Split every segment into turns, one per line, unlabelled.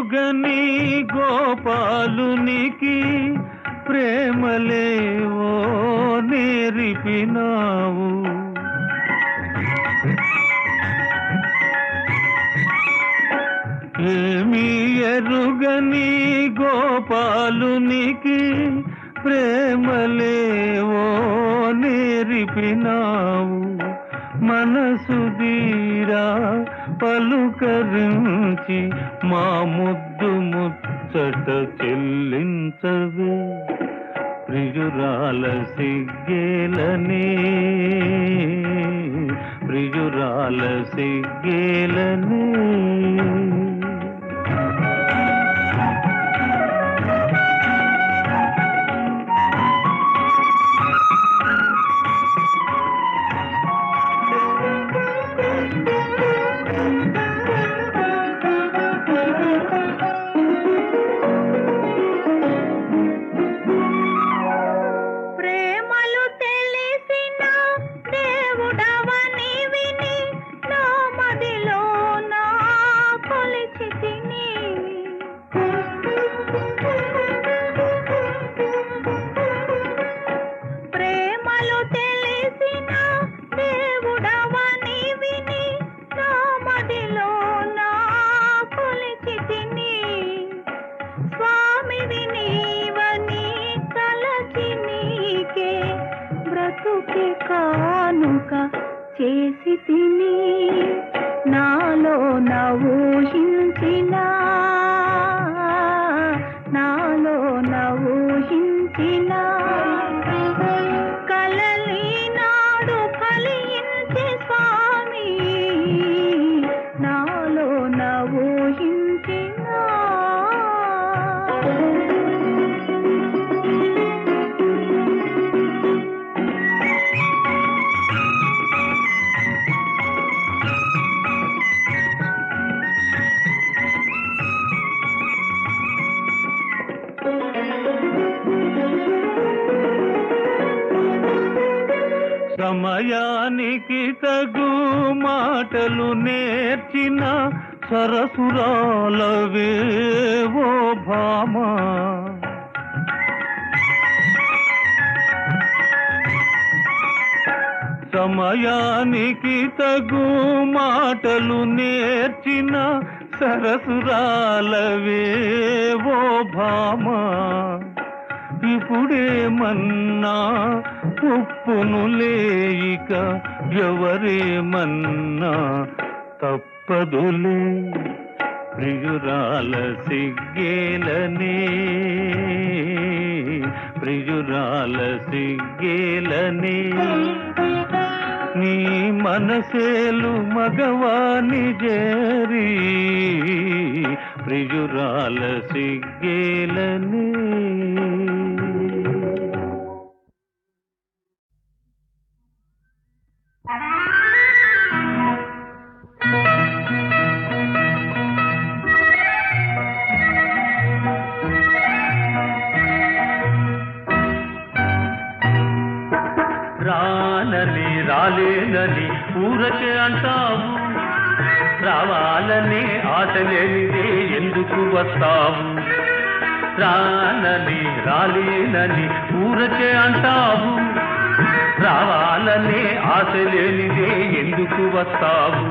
ఎరుగని గోపాలునికి ప్రేమలే
నేరిపినావు. ఏమి ఎరుగని గోపాలునికి ప్రేమలే నేరిపినావు. మనసు దీరా పలుకరించి మా ముద్దు ముచ్చట చెల్లించవే ప్రియురాల సిగ్గేలనే. ప్రియురాల సిగ్గేలనే.
చేసి తిని
భామా ఇప్పుడేమన్నా ఉప్పును లేయిక ఎవరేమన్నా తప్పదులే ప్రియురాల సిగ్గేలనే. ప్రియురాల సిగ్గేలనే. నీ మనసేలు మగవాణి జరీ. ప్రియురాల సిగ్గేలనే. రానని రాలేనని ఊరకే అంటావు. రావా ఆశ ఎందుకు వస్తావు రానని రాలేనని ఊరకే అంటావు. రావాలనే ఆశ లేనిదే ఎందుకు వస్తావు?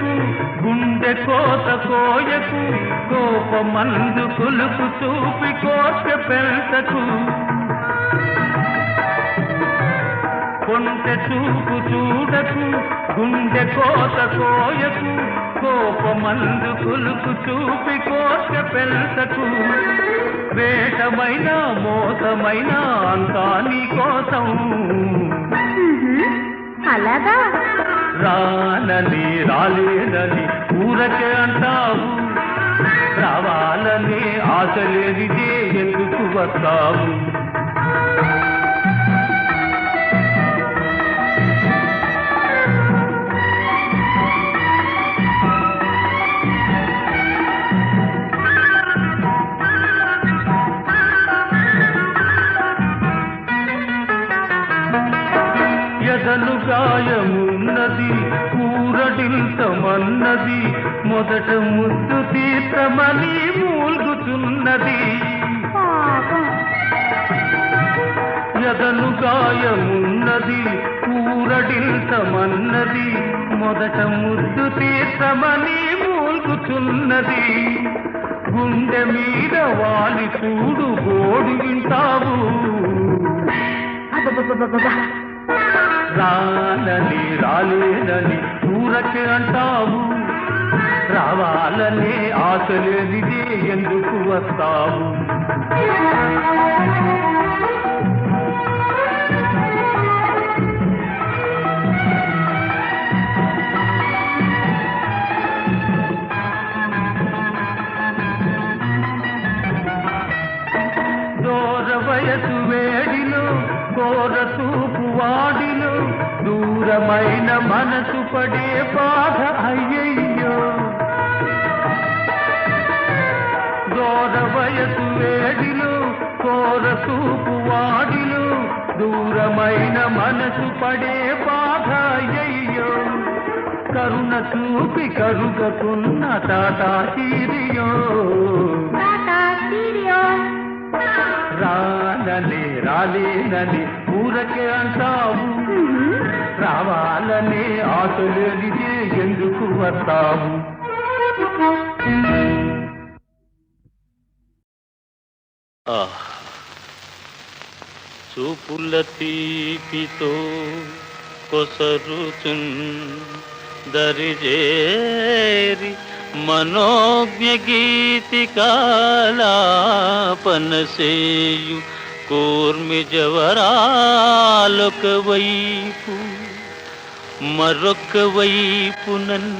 కోయకు గుండె కోత కోయకు కోపమందు కులుపు చూపి కోట పెంచకు. కొంటె చూపు చూడకు గుండె కోత కోయకు కోపమందు కులుపు చూపి కోట పెంచకు. వేషమైన మోసమైన అంతా నీ కోసం.
అలాగా.
రానని రాలేదని ఊరకే అంటావు. రావాలని ఆశ లేనిదే ఎందుకు వస్తావు?
మొదట ముద్దు తీర్థమని మూల్గుచున్నది
పాపం.
ఎదను గాయమున్నది ఊరడించమన్నది మొదట ముద్దు తీర్థమని మూల్గుచున్నది గుండె మీద వాలి చూడు గోడు వింటావు. రానని రాలేనని ఊరకే అంటావు. రావాలనే ఆశ లేనిదే ఎందుకు వస్తావు? వయసు వేడిలో కోర చూపు వాడిలో దూరమైన మనసు పడే బాధ అయ్యి వయసు వేడిలో కోర చూపు వాడిలో? దూరమైన మనసు పడే బాధ అయ్యయ్యో. కరుణ చూపి కరుగకున్న టాటా
సీరియో.
రానని రాలేనని ఊరకే అంటావు. రావాలనే ఆశలేనిదే ఎందుకు వస్తావు?
చూపుల తీపితో కొసరుచున్ దరిజేరి మనోజ్ఞ గీతికాలాపనసేయు కూర్మి జవరాలొక వైపు మరొక వైపునన్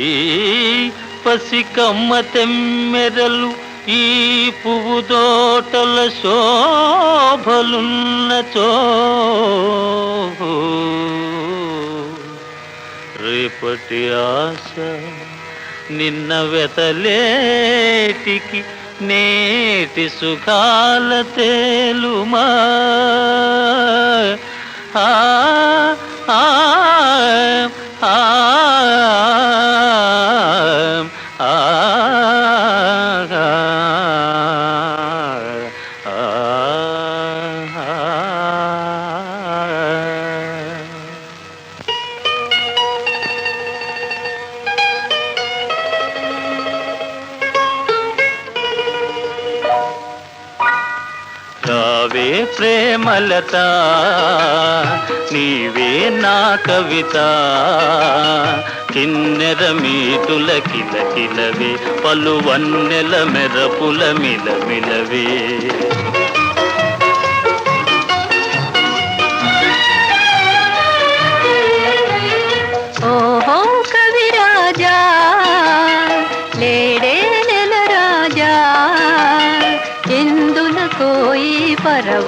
ఈ పసికమ్మ తెమ్మెరలు ఈ పువ్వు తోటల శోభలున్నచో. రేపటి ఆశ నిన్న వెతలేటికి నేటి సుఖాల తేలుమా. ఆ ఆ ఆ ప్రేమలత నీవే నా కవిత. కిన్నెర మీతుల కిల కిలవే పలువన్నెల మెరపుల మిల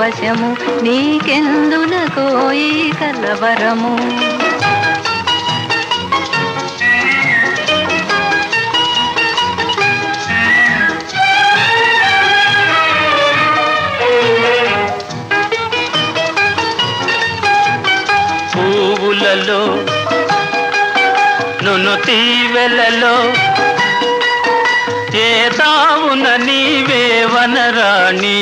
వశము నీకెందున కోయి కలవరము?
పువ్వులలో నును తీవెలలో ఏ తావున నీవే వనరాణి.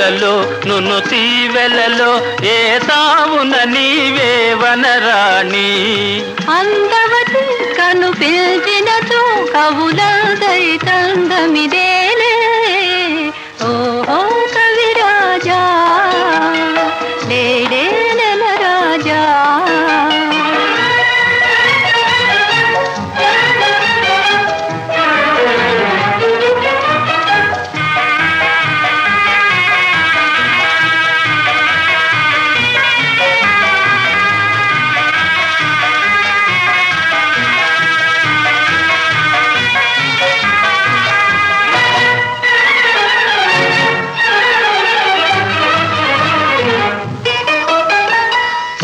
పువ్వులలో నును తీవెలలో ఏ తావున నీవే వనరాణి.
అందవతి కను పిలిచినచో కవుల దైతందమిదేలే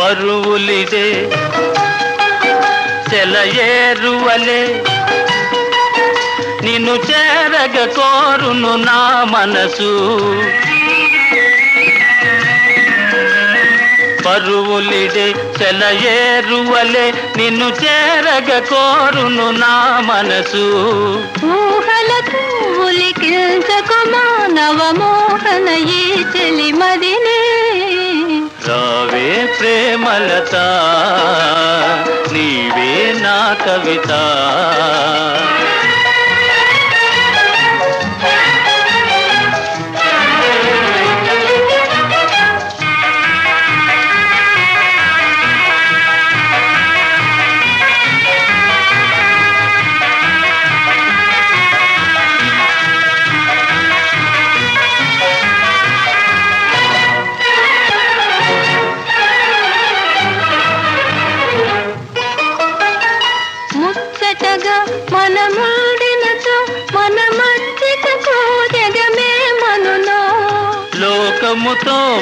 పరువులిదే సెలయేరువలే నిన్ను చేరగ కోరును నా మనసు. పరువులిడే సెలయేరువలే నిన్ను చేరగ కోరును నా మనసు.
ఊహలకు ఉలికించకు మానవమోహన ఈ చెలిమదినే.
నీవే ప్రేమలత నీవే నా కవిత.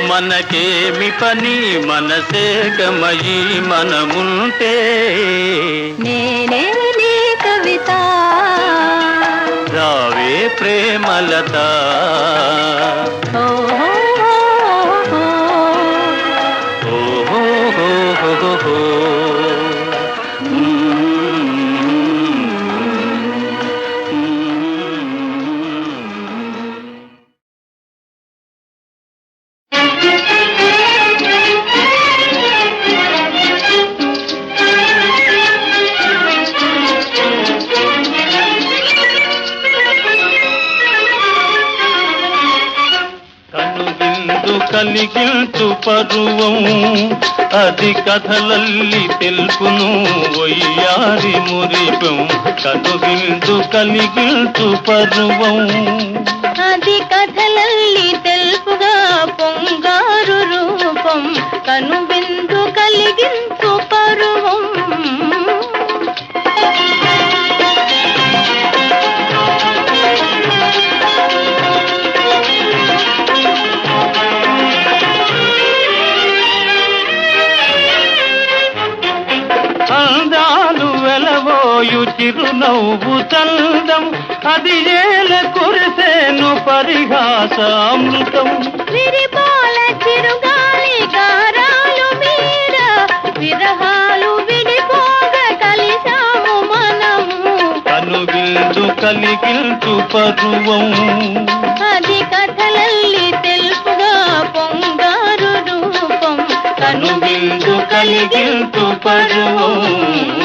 మనకేమి పని మనసే గమయి మనముంటే.
నేనే నీ కవిత.
రావే ప్రేమలత.
ఓ
కనువిందు కలిగించు పరువం అది కథలల్లి తెలుపును ఒయ్యారి మురిపం. కనువిందు కలిగించు పరువం
అది కథలల్లి తెలుపుగా పొంగారు రూపం. కనువిందు కలిగించు పరువం
వెలవోయు చిరునవ్వు చందం. అది ఏల కురిసేను పరిహాసామృతం.
విరిపాల చిరుగాలి గారాలు మీర విరహాలు విడిపోగ కలిసాము మనము
కనువిందు కలిగించు పరువం.
అది కథలల్లి తెలుపుగా పొంగారు రూపం.
కనువిందు కలిగించు పరువం.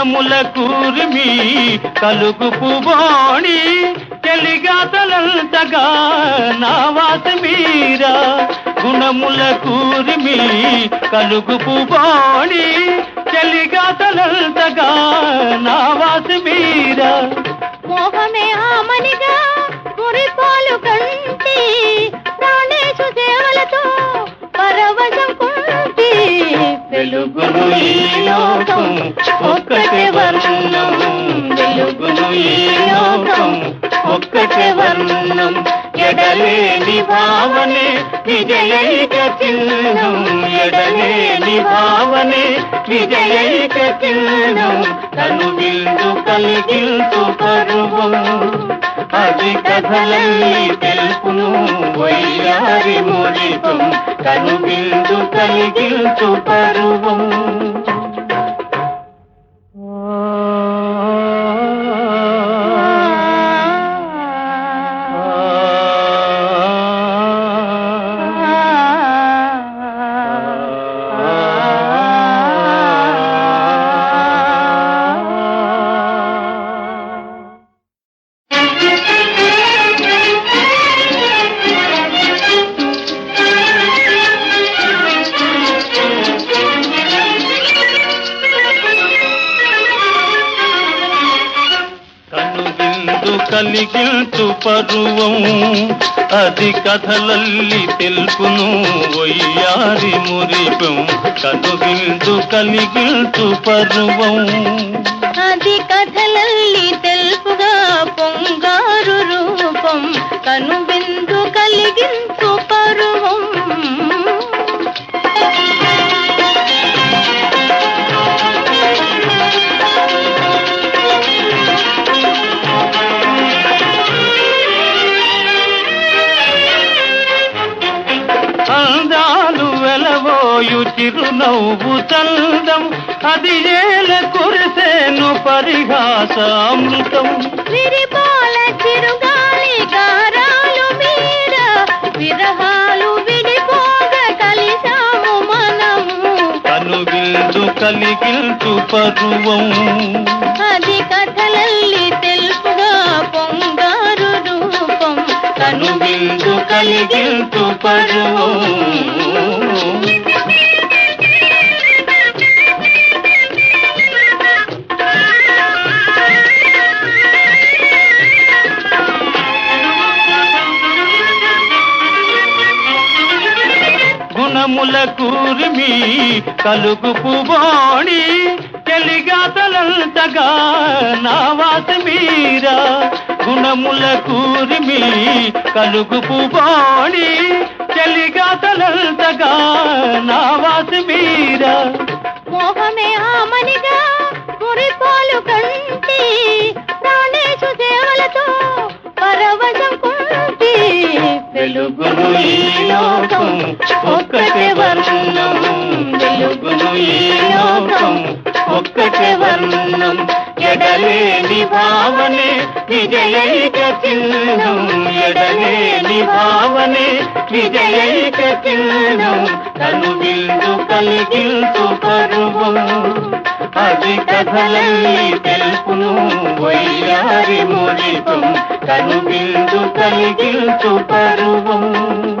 గుణముల కూర్మి కలుగు పువాణి తెలిగాతలంతగా నా వాత మీరా. గుణముల కూర్మి కలుగు పువాణి తెలిగాతలంతగా నా వాత మీరా.
మోహమే ఆమనిగా మురిపాలు కంటి ప్రాణేశు సేవలతో
వెలుగును ఈ లోకం ఒక్కటే వర్ణం. వెలుగును ఈ లోకం ఒక్కటే వర్ణం. ఎడలేని భావనే విజయైక చిహ్నం. ఎడలేని భావనే విజయైక చిహ్నం. కనువిందు కలిగించు పరువు. కవి కథలన్నీ తెలుపును వయ్యారి మురిపం కనువిందు కలిగించు పరువం. కలిగించు పరువం. అది కథలల్లి తెలుపును ఒయ్యారి మురిపం. కనువిందు కలిగించు పరువం.
అది కథలల్లి తెలుపుగా పొంగారు రూపం. కనువిందు కలిగించు పరువం.
విరిసిపోయు చిరునవ్వు చందం. అది ఏల కురిసేను పరిహాసామృతం.
విరిపాల చిరుగాలి గారాలు మీర విరహాలు విడిపోగ కలిసాము మనము
కనుగిల్దు కలిగిల్చు పరువం.
అది కథలల్లి తెలుపుగా పొంగారు రూపం.
కనుగిల్దు కలిగిల్చు పరువం. గుణముల కూర్మి కలుగు పువాణి చెలిగాతలంతగా నా వాత మీరా గుణముల కూర్మి కలుగు పువాణి చెలిగాతలంతగా నా వాత మీరా
మోహమే ఆమనిగా మురిపాలు కంటి ప్రాణేశు సేవలతో
వెలుగును ఈ లోకం ఒక్కటే వర్ణం వెలుగును ఈ లోకం. ఒక్కటే వర్ణం ఎడలేని భావనే విజయైక చిహ్నం. ఎడలేని భావనే విజయైక చిహ్నం. కను విందు కలిగించు పరువం అది కథలన్నీ తెలుపును వయ్యారి మురిపం కను విందు కలిగించు పరువం.